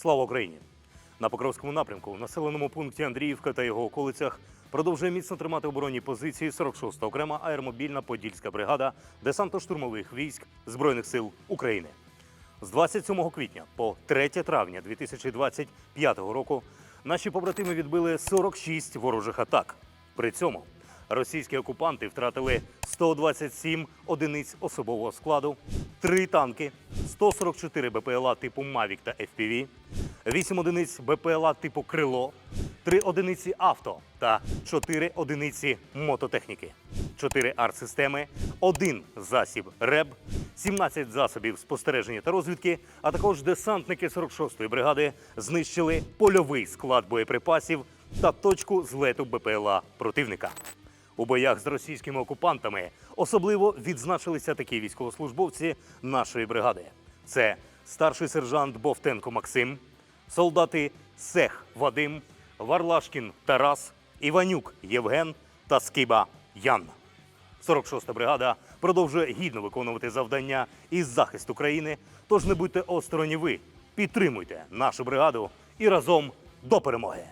Слава Україні! На Покровському напрямку, в населеному пункті Андріївка та його околицях, продовжує міцно тримати оборонні позиції 46-та окрема аеромобільна подільська бригада десантно-штурмових військ Збройних сил України. З 27 квітня по 3 травня 2025 року наші побратими відбили 46 ворожих атак. При цьому російські окупанти втратили 127 одиниць особового складу, 3 танки, 144 БПЛА типу Mavic та FPV, 8 одиниць БПЛА типу Крило, 3 одиниці авто та 4 одиниці мототехніки, 4 артсистеми, 1 засіб РЕБ, 17 засобів спостереження та розвідки, а також десантники 46-ї бригади знищили польовий склад боєприпасів та точку злету БПЛА противника. У боях з російськими окупантами особливо відзначилися такі військовослужбовці нашої бригади: це старший сержант Бовтенко Максим, солдати Сех Вадим, Варлашкін Тарас, Іванюк Євген та Скиба Ян. 46-та бригада продовжує гідно виконувати завдання із захисту країни. Тож не будьте осторонь ви, підтримуйте нашу бригаду і разом до перемоги.